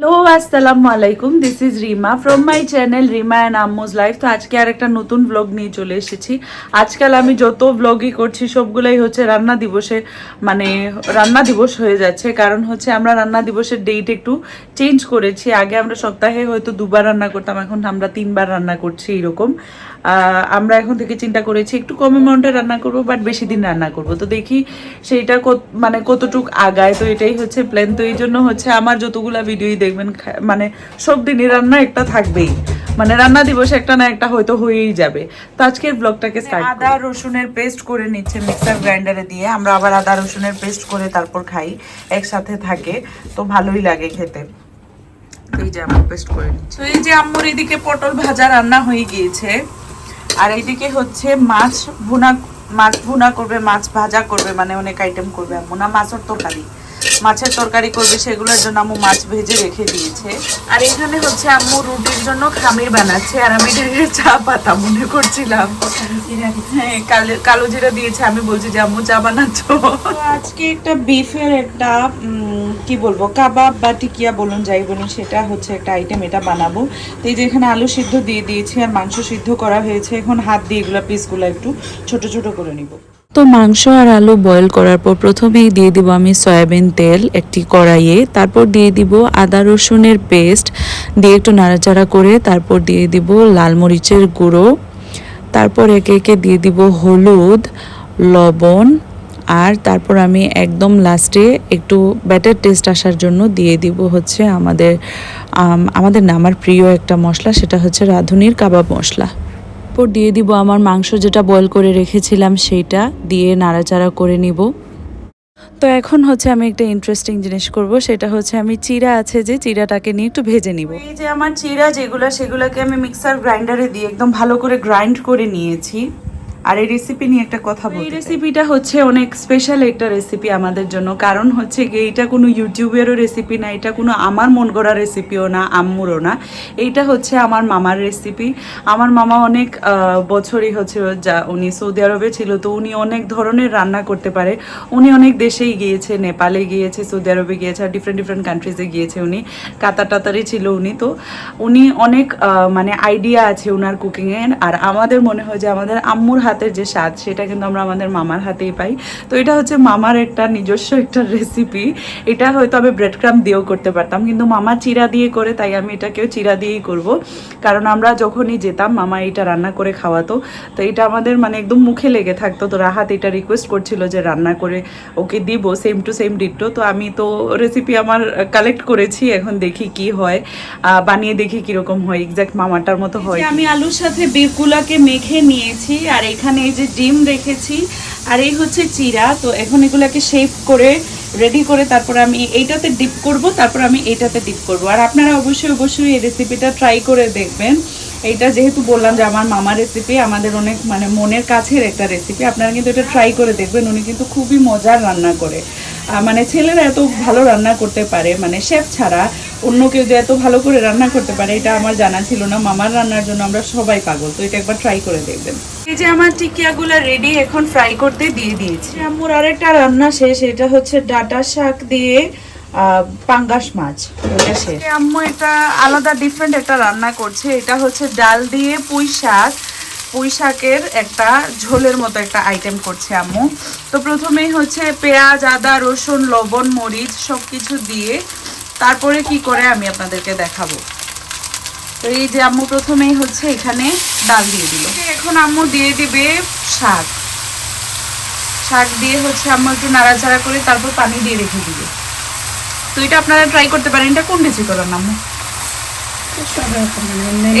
Hello আসসালামু আলাইকুম this is Rima from my channel Rima and আম্মুজ life তো আজকে আর একটা নতুন ব্লগ নিয়ে চলে এসেছি। আজকাল আমি যত ব্লগই করছি, সবগুলাই হচ্ছে রান্না দিবসে মানে রান্না দিবস হয়ে যাচ্ছে। কারণ হচ্ছে আমরা রান্না দিবসের ডেট একটু চেঞ্জ করেছি। আগে আমরা সপ্তাহে হয়তো দুবার রান্না করতাম, এখন আমরা তিনবার রান্না করছি এরকম। আমরা এখন থেকে চিন্তা করেছি, একটু কম অ্যামাউন্টে রান্না করব বাট বেশি দিন রান্না করব। তো দেখি সেইটা মানে কতটুক আগায়। তো এটাই হচ্ছে প্ল্যান তো এই জন্য হচ্ছে আমার যতগুলা ভিডিওই দেখবেন মানে সব দিনই রান্না একটা থাকবেই। মানে রান্না দিবসে একটা না একটা হয়তো হয়েই যাবে। তো আজকের ব্লগটাকে স্টার্ট আদা রসুনের পেস্ট করে নিচ্ছে মিক্সার গ্রাইন্ডারে দিয়ে। আমরা আবার আদা রসুনের পেস্ট করে তারপর খাই। একসাথে থাকে। তো ভালোই লাগে খেতে। এই যে আম্মু পেস্ট করে নিচ্ছে। এই যে আম্মুর এদিকে পটল ভাজা রান্না হয়ে গিয়েছে। আর এইদিকে হচ্ছে মাছ ভুনা মাছ ভুনা করবে মাছ ভাজা করবে মানে অনেক আইটেম করবে আম্মু। না মাছের তরকারি। মাছের তরকারি করবে, সেগুলোর জন্য আম্মু মাছ ভেজে রেখে দিয়েছে। আর এখানে হচ্ছে আম্মু রুটির জন্য খামির বানাচ্ছে, আর আমি এটাকে চা পাতা মনে করছিলাম। হ্যাঁ কালো কালো জিরা দিয়েছে, আমি বলছি যে আম্মু চা বানাচ্ছ। আজকে একটা বিফের একটা কি বলব, কাবাব বা টিকিয়া বলুন যাই বলুন, সেটা হচ্ছে একটা আইটেম এটা বানাবো। তো এই যে এখানে আলু সিদ্ধ দিয়ে দিয়েছি, আর মাংস সিদ্ধ করা হয়েছে, এখন হাত দিয়ে এগুলো পিসগুলো একটু ছোট ছোট করে নিব। তো মাংস আর আলু বয়েল করার পর প্রথমেই দিয়ে দিব আমি সয়াবিন তেল একটি কড়াইয়ে। তারপর দিয়ে দিব আদা রসুনের পেস্ট দিয়ে একটু নাড়াচাড়া করে তারপর দিয়ে দিব লাল মরিচের গুঁড়ো। তারপর একে একে দিয়ে দিব হলুদ, লবণ আর তারপর আমি একদম লাস্টে একটু ব্যাটার টেস্ট আসার জন্য দিয়ে দিব হচ্ছে আমাদের আমাদের না আমার প্রিয় একটা মশলা সেটা হচ্ছে রাঁধুনির কাবাব মশলা। তারপর দিয়ে দিব আমার মাংস যেটা বয়েল করে রেখেছিলাম সেইটা, দিয়ে নাড়াচাড়া করে নিব। তো এখন হচ্ছে আমি একটা ইন্টারেস্টিং জিনিস করব, সেটা হচ্ছে আমি চিরা আছে যে চিরাটাকে নিয়ে একটু ভেজে নিব। এই যে আমার চিরা যেগুলো, সেগুলোকে আমি মিক্সার গ্রাইন্ডারে দিয়ে একদম ভালো করে গ্রাইন্ড করে নিয়েছি। আর এই রেসিপি নিয়ে একটা কথা বলি এই রেসিপিটা হচ্ছে অনেক স্পেশাল একটা রেসিপি আমাদের জন্য। কারণ হচ্ছে কি এটা কোনো ইউটিউবেরও রেসিপি না এটা কোনো আমার মন গড়া রেসিপিও না আম্মুরও না। এইটা হচ্ছে আমার মামার রেসিপি আমার মামা অনেক বছরই হচ্ছে যা উনি সৌদি আরবে ছিল তো উনি অনেক ধরনের রান্না করতে পারে। উনি অনেক দেশেই গিয়েছে নেপালে গিয়েছে সৌদি আরবে গিয়েছে আর ডিফারেন্ট ডিফারেন্ট কান্ট্রিজে গিয়েছে উনি। কাতার টাতারে ছিল উনি তো উনি অনেক মানে আইডিয়া আছে ওনার কুকিংয়ের আর আমাদের মনে হয় যে আমাদের আম্মুর হাতের যে স্বাদ সেটা কিন্তু আমরা আমাদের মামার হাতেই পাই। তো এটা হচ্ছে মামার একটা নিজস্ব একটা রেসিপি এটা হয়তো আমি ব্রেড ক্রাম দিয়েও করতে পারতাম কিন্তু মামা চিরা দিয়ে করে তাই আমি এটাকেও চিরা দিয়েই করব। কারণ আমরা যখনই যেতাম মামা এটা রান্না করে খাওয়াতো। তো এটা আমাদের মানে একদম মুখে লেগে থাকতো। তো রাহাত এটা রিকোয়েস্ট করছিল যে রান্না করে ওকে দিব সেম টু সেম ডিট্টো তো আমি তো রেসিপি আমার কালেক্ট করেছি এখন দেখি কি হয়। আহ, বানিয়ে দেখি কীরকম হয় এক্সাক্ট মামাটার মতো হয় আমি আলুর সাথে বিফগুলাকে মেখে নিয়েছি আর এখানে এই যে ডিম রেখেছি, আর এই হচ্ছে চিরা। তো এখন এগুলাকে শেপ করে রেডি করে তারপর আমি এইটাতে ডিপ করব, তারপর আমি এইটাতে ডিপ করব। আর আপনারা অবশ্যই অবশ্যই এই রেসিপিটা ট্রাই করে দেখবেন। এইটা যেহেতু বললাম যে আমার মামা রেসিপি আমাদের অনেক মানে মনের কাছের একটা রেসিপি আপনারা কিন্তু এটা ট্রাই করে দেখবেন। উনি কিন্তু খুবই মজার রান্না করে। মানে ছেলেরা এত ভালো রান্না করতে পারে মানে শেফ ছাড়া অন্য কেউ যে এত ভালো করে রান্না করতে পারে এটা আমার জানা ছিল না। মামার রান্নার জন্য আমরা সবাই পাগল তো এটা একবার ট্রাই করে দেখবেন। এই যে আমার টিকিয়াগুলো রেডি এখন ফ্রাই করতে দিয়ে দিয়েছি। আমার আরেকটা রান্না শেষ এটা হচ্ছে ডাটা শাক দিয়ে আহ, পাঙ্গাস মাছ। এটা শেষ। আম্মু একটা আলাদা ডিফারেন্ট একটা রান্না করছে এটা হচ্ছে ডাল দিয়ে পুঁই শাক। পুঁই শাকের একটা ঝোলের মতো একটা আইটেম করছে আম্মু। তো প্রথমেই হচ্ছে পেঁয়াজ, আদা, রসুন, লবণ, মরিচ সব কিছু দিয়ে তারপরে কি করে আমি আপনাদেরকে দেখাবো। তো এই যে আম্মু প্রথমেই হচ্ছে এখানে ডাল দিয়ে দিল। এখন আম্মু দিয়ে দিবে শাক। শাক দিয়ে হচ্ছে আম্মু একটু নাড়াচাড়া করে তারপর পানি দিয়ে রেখে দিবে। তো এটা আপনারা ট্রাই করতে পারেন। এটা কোন রেসিপি করার নাম?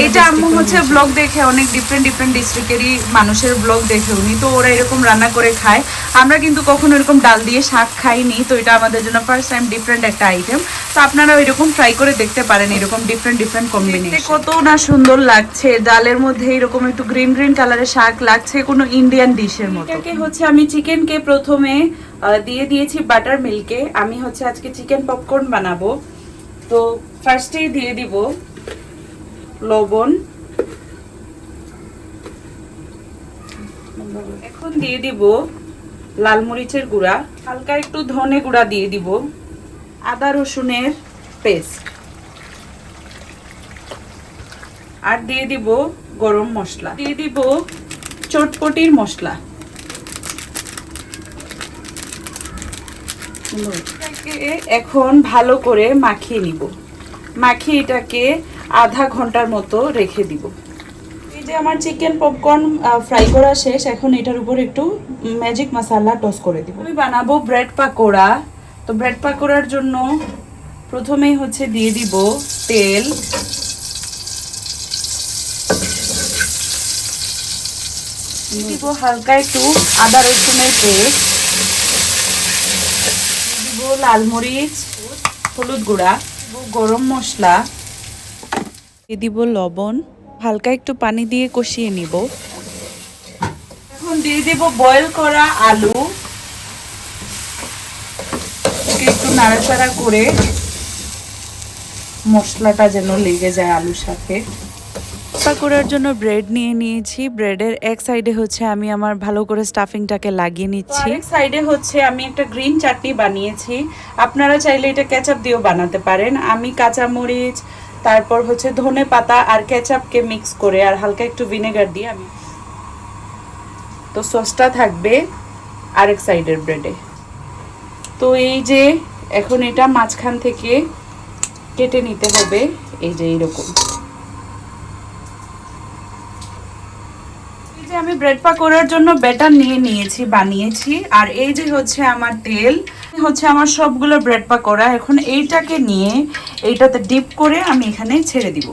এটা আম্মু হচ্ছে ব্লগ দেখে অনেক ডিফারেন্ট ডিফারেন্ট ডিস্ট্রিক্টেরই মানুষের ব্লগ দেখে উনি। তো ওরা এরকম রান্না করে খায়। আমরা কিন্তু কখনো এরকম ডাল দিয়ে শাক খাইনি তো এটা আমাদের জন্য ফার্স্ট টাইম ডিফারেন্ট একটা আইটেম তো আপনারা এরকম ট্রাই করে দেখতে পারেন এরকম ডিফারেন্ট ডিফারেন্ট কম্বিনেশন কত না সুন্দর লাগছে। ডালের মধ্যে এরকম একটু গ্রিন গ্রিন কালারের শাক লাগছে কোনো ইন্ডিয়ান ডিশের মতো। এটাকে হচ্ছে আমি চিকেনকে প্রথমে দিয়ে দিয়েছি বাটার মিল্কে আমি হচ্ছে আজকে চিকেন পপকর্ন বানাবো। তো ফার্স্টেই দিয়ে দিব। লবণ। এখন দিয়ে দিব লাল মরিচের গুঁড়া। হালকা একটু ধনে গুঁড়া দিয়ে দিব। আদা রসুনের পেস্ট। আর দিয়ে দিব গরম মশলা। দিয়ে দিব চটপটির মশলা। এখন ভালো করে মাখিয়ে নিব। মাখিয়ে এটাকে আধা ঘণ্টার মতো রেখে দিব। এই যে আমার চিকেন পপকর্ন ফ্রাই করা শেষ এখন এটার উপর একটু ম্যাজিক মশালা টস করে দিব। আমি বানাবো ব্রেড পাকোড়া। তো ব্রেড পাকোড়ার জন্য প্রথমেই হচ্ছে দিয়ে দিব তেল। দিব হালকা একটু আদা রসুনের পেস্ট দিব লাল মরিচ হলুদ গুঁড়া গরম মশলা। দিব লবণ হালকা একটু পানি দিয়ে কষিয়ে নিব। এখন দিয়ে দেব বয়েল করা আলু। একটু নাড়াচাড়া করে মশলাটা যেন লেগে যায় আলুর সাথে। পাকোড়ার জন্য ব্রেড নিয়ে নিয়েছি। ব্রেডের এক সাইডে হচ্ছে আমি আমার ভালো করে স্টাফিংটাকে লাগিয়ে নিচ্ছি। আরেক সাইডে হচ্ছে আমি একটা গ্রিন চাটনি বানিয়েছি। আপনারা চাইলে এটা কেচাপ দিয়েও বানাতে পারেন। আমি কাঁচা মরিচ তারপর হচ্ছে ধনে পাতা আর কেচাপকে মিক্স করে আর হালকা একটু ভিনেগার দিয়ে আমি তো সসটা থাকবে আরেক সাইডের ব্রেডে তো এই যে এখন এটা মাঝখান থেকে কেটে নিতে হবে, এই যে এইরকম। এই যে আমি ব্রেড পাকোড়ার জন্য ব্যাটার নিয়ে নিয়েছি, বানিয়েছি, আর এই যে হচ্ছে আমার তেল হচ্ছে আমার সবগুলো ব্রেড পাকোড়া। এখন এইটাকে নিয়ে এইটাতে ডিপ করে আমি এখানে ছেড়ে দিব।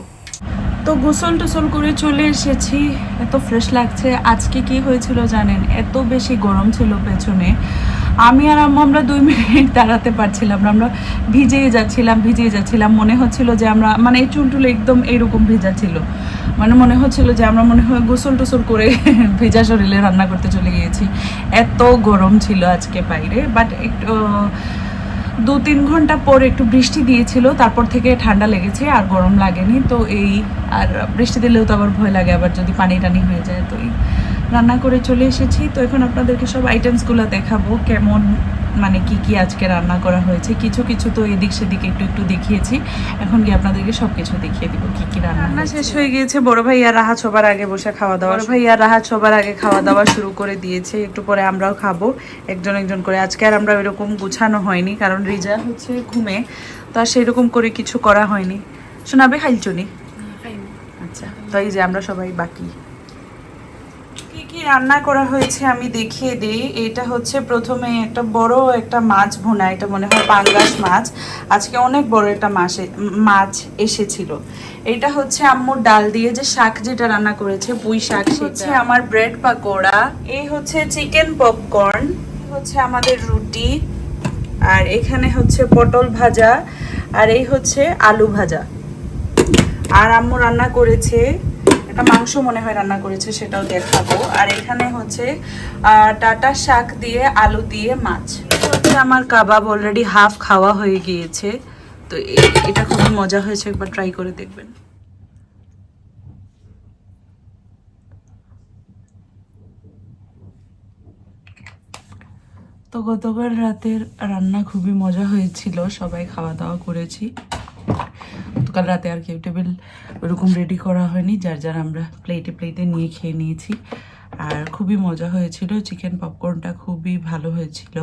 তো গোসল টোসল করে চলে এসেছি। এত ফ্রেশ লাগছে। আজকে কি হয়েছিল জানেন? এত বেশি গরম ছিল পেছনে। আমি আর আমরা দুই মিনিট দাঁড়াতে পারছিলাম না। আমরা ভিজেই যাচ্ছিলাম ভিজেই যাচ্ছিলাম। মনে হচ্ছিল যে আমরা মানে এই চুলটুল একদম এইরকম ভেজা ছিল। মানে মনে হচ্ছিল যে আমরা মনে হয় গোসল টোসল করে ভেজা শরীরে রান্না করতে চলে গিয়েছি। এত গরম ছিল আজকে বাইরে বাট একটু, দু তিন ঘণ্টা পর একটু বৃষ্টি দিয়েছিল, তারপর থেকে ঠান্ডা লেগেছে আর গরম লাগেনি। তো এই, আর বৃষ্টি দিলেও তো আবার ভয় লাগে, আবার যদি পানি টানি হয়ে যায়, তো এই রান্না করে চলে এসেছি। তো এখন আপনাদেরকে সব আইটেমসগুলো দেখাবো কেমন মানে কি কি আজকে রান্না করা হয়েছে। কিছু কিছু তো এদিক সেদিক একটু একটু দেখিয়েছি। এখন গিয়ে আপনাদেরকে সব কিছু দেখিয়ে দিব কি কি রান্না রান্না শেষ হয়ে গিয়েছে। বড় ভাই আর রাহা সবার আগে বসে খাওয়া দাওয়া বড় ভাই আর রাহা সবার আগে খাওয়া দাওয়া শুরু করে দিয়েছে। একটু পরে আমরাও খাব একজন একজন করে। আজকে আর আমরা এরকম গুছানো হয়নি কারণ রিজা হচ্ছে ঘুমে। তো আর সেরকম করে কিছু করা হয়নি। শোনাবে খাইলচুনি আচ্ছা তো এই যে আমরা সবাই বাকি। রান্না করা হয়েছে আমি দেখিয়ে দিই। এটা হচ্ছে প্রথমে একটা বড় একটা মাছ ভুনা এটা মনে হয় পাঙ্গাস মাছ। আজকে অনেক বড় একটা মাছ মাছ এসেছিল। এটা হচ্ছে আম্মুর ডাল দিয়ে যে শাক যেটা রান্না করেছে পুঁই শাক হচ্ছে আমার ব্রেড পাকোড়া এই হচ্ছে চিকেন পপকর্ন হচ্ছে আমাদের রুটি আর এখানে হচ্ছে পটল ভাজা আর এই হচ্ছে আলু ভাজা। আর আম্মু রান্না করেছে একটা মাংস মনে হয় রান্না করেছে, সেটাও দেখাবো। আর এখানে হচ্ছে টাটা শাক দিয়ে আলু দিয়ে মাছ। আমার কাবাব অলরেডি হাফ খাওয়া হয়ে গিয়েছে। তো এটা খুবই মজা হয়েছে, একবার ট্রাই করে দেখবেন। তো গতকাল রাতের রান্না খুবই মজা হয়েছিল, সবাই খাওয়া দাওয়া করেছি। গতকাল রাতে আর কেউ টেবিল ওরকম রেডি করা হয়নি, যার যার আমরা প্লেটে প্লেটে নিয়ে খেয়ে নিয়েছি। আর খুবই মজা হয়েছিল চিকেন পপকর্নটা খুবই ভালো হয়েছিল।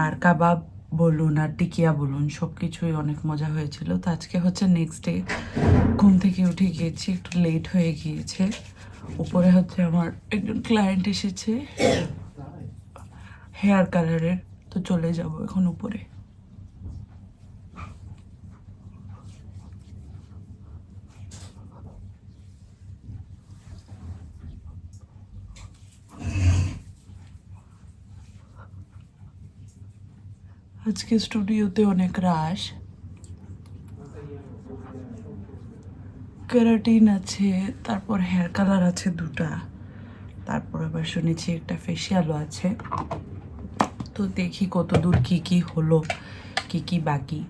আর কাবাব বলুন আর টিকিয়া বলুন সব কিছুই অনেক মজা হয়েছিল। তো আজকে হচ্ছে নেক্সট ডে ঘুম থেকে উঠে গিয়েছি, একটু লেট হয়ে গিয়েছে। উপরে হচ্ছে আমার একজন ক্লায়েন্ট এসেছে হেয়ার কালারের তো চলে যাব এখন উপরে। আজকে স্টুডিওতে অনেক রাশ। ক্যারাটিন আছে, তারপর হেয়ার কালার আছে দুটা। তারপর আবার শুনেছি একটা ফেসিয়ালও আছে। তো দেখি কত দূর কি কি হলো, কি কি বাকি।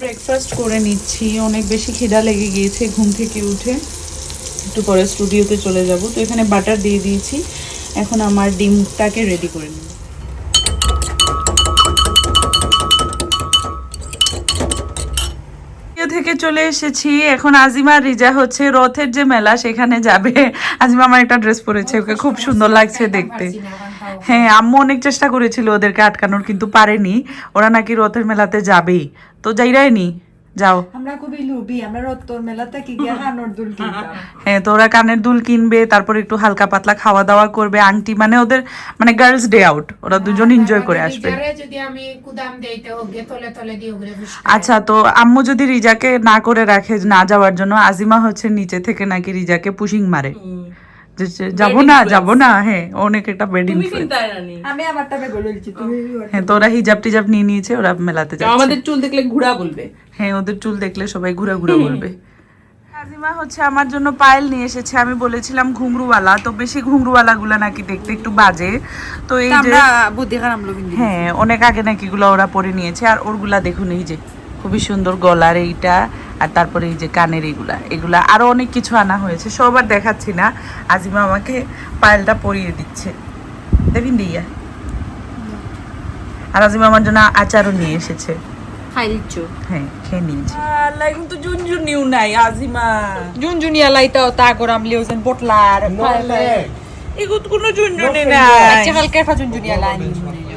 ব্রেকফাস্ট করে নিচ্ছি। অনেক বেশি খিদা লেগে গিয়েছে ঘুম থেকে উঠে। একটু পরে স্টুডিওতে চলে যাব। তো এখানে বাটার দিয়ে দিয়েছি। এখন আমার ডিমটাকে রেডি করে নেব। থেকে চলে এসেছি। এখন আজিমা রিজা হচ্ছে রথের যে মেলা, সেখানে যাবে। আজিমা আমার একটা ড্রেস পরেছে, ওকে খুব সুন্দর লাগছে দেখতে। হ্যাঁ আম্মু অনেক চেষ্টা করেছিল ওদেরকে আটকানোর, কিন্তু পারেনি। ওরা নাকি রথের মেলাতে যাবেই। তো যাইরাইনি যাও। আমরা খুবই লোভী আমরা রত্তর মেলাতে কি গিয়ে হানোর দুল কিনতাম। হ্যাঁ তো ওরা কানের দুল কিনবে তারপর একটু হালকা পাতলা খাওয়া দাওয়া করবে। আংটি মানে ওদের মানে গার্লস ডে আউট ওরা দুজন এনজয় করে আসবে। যদি আমি কুদাম দেইতে তলে তলে দিয়ে ঘুরে আচ্ছা তো আম্মু যদি রিজাকে না করে রাখে না যাওয়ার জন্য আজিমা হচ্ছে নিচে থেকে নাকি রিজাকে পুশিং মারে? যাব না যাব না হ্যাঁ অনেক একটা বেড আমি আমারটা বেগল বলছি তুমি হ্যাঁ তো ওরা হিজাব টিজাব নিয়ে নিয়েছে ওরা মেলাতে যাচ্ছে। আমাদের চুল দেখলে ঘুরা বলবে। হ্যাঁ ওদের চুল দেখলে সবাই ঘুরে ঘুরে বলবে। আজিমা হচ্ছে আমার জন্য পায়েল নিয়ে এসেছে আমি বলেছিলাম ঘুংরুওয়ালা তো বেশি ঘুংরুওয়ালা গুলা নাকি দেখতে একটু বাজে। তো এই যে হ্যাঁ অনেক আগে নাকি এগুলো ওরা পরে নিয়েছে আর ওরগুলা দেখুন এই যে। খুবই সুন্দর গলার এইটা আর তারপরে এই যে কানের এইগুলা এগুলা আরও অনেক কিছু আনা হয়েছে সব আর দেখাচ্ছি না। আজিমা আমাকে পায়েলটা পরিয়ে দিচ্ছে। দেখুন দিয়া। আর আজিমা আমার জন্য আচারও নিয়ে এসেছে। হ্যাঁ খেয়ে নিয়েছি। আল্লাহ কিন্তু জুনজুনিও নাই আজিমা। জুন জুনিয়া লাইটাও তা করাম লিওজেন বটলার এগুলো কোনো জুনজুনি নাই। আচ্ছা কালকে ফা জুন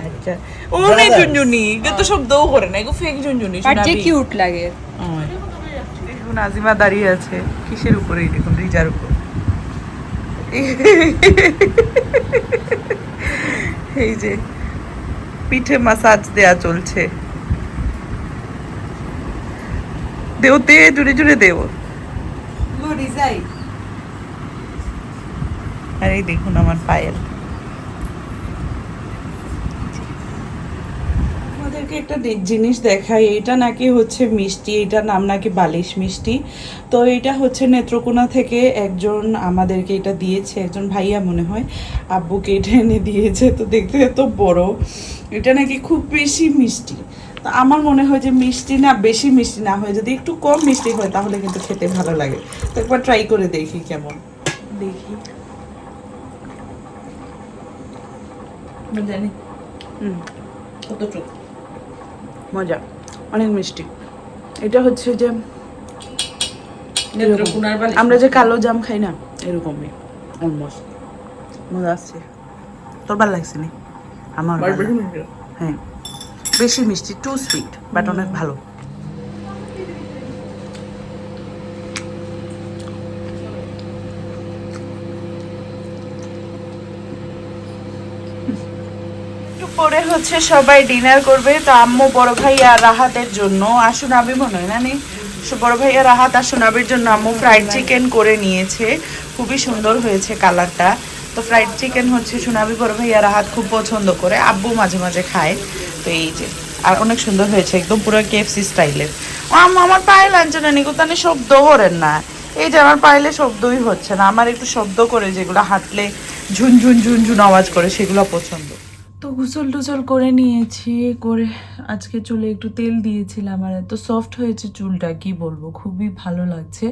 আচ্ছা। ও নেই জুনজুনি এগুলো তো শব্দও করে না এগুলো ফেক জুনজুনি আর যে কিউট লাগে। দেখুন আজিমা দাঁড়িয়ে আছে কিসের উপরেই দেখুন রিজার উপর। এই যে পিঠে মাসাজ দেয়া চলছে। দেও দে জুড়ে জুড়ে দেও। আর এই দেখুন আমার পায়েল। আমাদেরকে একটা জিনিস দেখাই এটা নাকি হচ্ছে মিষ্টি এটার নাম নাকি বালিশ মিষ্টি। তো এটা হচ্ছে নেত্রকোনা থেকে একজন আমাদেরকে এটা দিয়েছে একজন ভাইয়া মনে হয় আব্বুকে এটা এনে দিয়েছে তো দেখতে এত বড়। এটা নাকি খুব বেশি মিষ্টি। তো আমার মনে হয় যে মিষ্টি না বেশি মিষ্টি না হয় যদি একটু কম মিষ্টি হয় তাহলে কিন্তু খেতে ভালো লাগে। তো একবার ট্রাই করে দেখি কেমন। দেখি। জানি। হুম। কতটুকু? মজা অনেক মিষ্টি। এটা হচ্ছে যে আমরা যে কালো জাম খাই না এরকমই অলমোস্ট মজা আসছে। তোর ভালো লাগছে নি? আমার হ্যাঁ বেশি মিষ্টি টু সুইট বাট অনেক ভালো একটু পরে হচ্ছে সবাই ডিনার করবে, তো আম্মু, বড় ভাই আর রাহাতের জন্য। আসুন আবি মনে হয় না নি? বড় ভাই আর রাহাত আর সোনাবির জন্য আম্মু ফ্রাইড চিকেন করে নিয়েছে। খুবই সুন্দর হয়েছে কালারটা তো ফ্রাইড চিকেন হচ্ছে সোনাবি বড় ভাই আর রাহাত খুব পছন্দ করে। আব্বু মাঝে মাঝে খায়। তো এই যে, আর অনেক সুন্দর হয়েছে, একদম পুরো কেএফসি স্টাইলের আম্মু, আমার পায়ে লাঞ্চ না, নিকুতানি শব্দ করেন না। এই যে, আমার পাইলে শব্দই হচ্ছে না। আমার একটু শব্দ করে যেগুলো হাঁটলে ঝুনঝুন ঝুনঝুন আওয়াজ করে, সেগুলো পছন্দ। তো গোসল টোসল করে নিয়েছি, করে আজকে চুলে একটু তেল দিয়েছিলাম আর এত সফট হয়েছে চুলটা, কি বলব? খুবই ভালো লাগছে।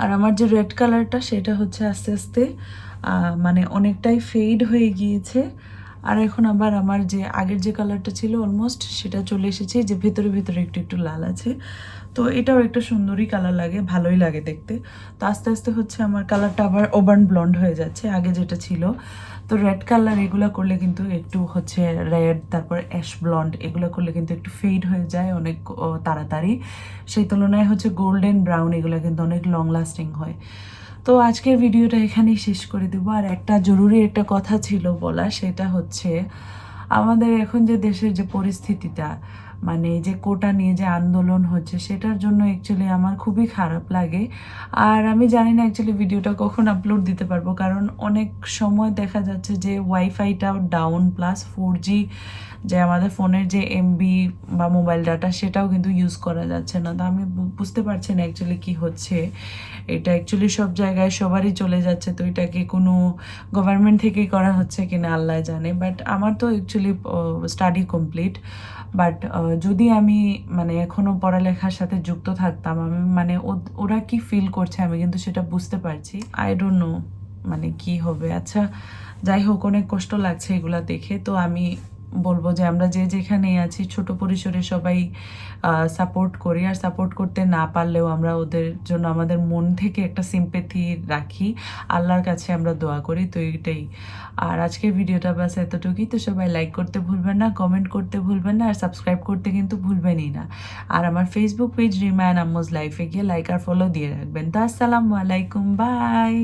আর আমার যে রেড কালারটা সেটা হচ্ছে আস্তে আস্তে মানে অনেকটাই ফেড হয়ে গিয়েছে। আর এখন আবার আমার যে আগের যে কালারটা ছিল অলমোস্ট সেটা চলে এসেছে যে ভেতরে ভেতরে একটু একটু লাল আছে। তো এটাও একটা সুন্দরই কালার লাগে, ভালোই লাগে দেখতে। তো আস্তে আস্তে হচ্ছে আমার কালারটা আবার ওভান ব্লন্ড হয়ে যাচ্ছে, আগে যেটা ছিল। তো রেড কালার এগুলো করলে কিন্তু একটু হচ্ছে রেড তারপর অ্যাশ ব্লন্ড এগুলো করলে কিন্তু একটু ফেড হয়ে যায় অনেক তাড়াতাড়ি। সেই তুলনায় হচ্ছে গোল্ডেন ব্রাউন এগুলো কিন্তু অনেক লং লাস্টিং হয়। তো আজকের ভিডিওটা এখানেই শেষ করে দেবো। আর একটা জরুরি একটা কথা ছিল বলা, সেটা হচ্ছে আমাদের এখন যে দেশের যে পরিস্থিতিটা মানে যে কোটা নিয়ে যে আন্দোলন হচ্ছে সেটার জন্য অ্যাকচুয়ালি আমার খুবই খারাপ লাগে। আর আমি জানি না অ্যাকচুয়ালি ভিডিওটা কখন আপলোড দিতে পারব, কারণ অনেক সময় দেখা যাচ্ছে যে ওয়াইফাইটাও ডাউন প্লাস ফোর জি যে আমাদের ফোনের যে এমবি বা মোবাইল ডাটা সেটাও কিন্তু ইউজ করা যাচ্ছে না। তো আমি বুঝতে পারছি না অ্যাকচুয়ালি কী হচ্ছে। এটা অ্যাকচুয়ালি সব জায়গায় সবারই চলে যাচ্ছে, তো এটাকে কোনো গভর্নমেন্ট থেকেই করা হচ্ছে কিনা আল্লাহ জানে। বাট আমার তো অ্যাকচুয়ালি স্টাডি কমপ্লিট বাট যদি আমি মানে এখনও পড়ালেখার সাথে যুক্ত থাকতাম, আমি মানে ওরা কি ফিল করছে আমি কিন্তু সেটা বুঝতে পারছি। আই ডোন্ট নো মানে কি হবে। আচ্ছা যাই হোক, অনেক কষ্ট লাগছে এগুলা দেখে। তো আমি বলব যে আমরা যে যেখানে আছি, ছোট পরিসরে সবাই সাপোর্ট করি। আর সাপোর্ট করতে না পারলেও আমরা ওদের জন্য, আমাদের মন থেকে একটা সিম্পেথি রাখি। আল্লাহর কাছে আমরা দোয়া করি, তো এইটাই আর আজকের ভিডিওটা বাস এতটুকুই। তো সবাই লাইক করতে ভুলবেন না কমেন্ট করতে ভুলবেন না, আর সাবস্ক্রাইব করতে কিন্তু ভুলবেনই না। আর আমার ফেসবুক পেজ রিমায়ন আম্মুজ লাইফে গিয়ে লাইক আর ফলো দিয়ে রাখবেন। তো আসসালামু আলাইকুম বাই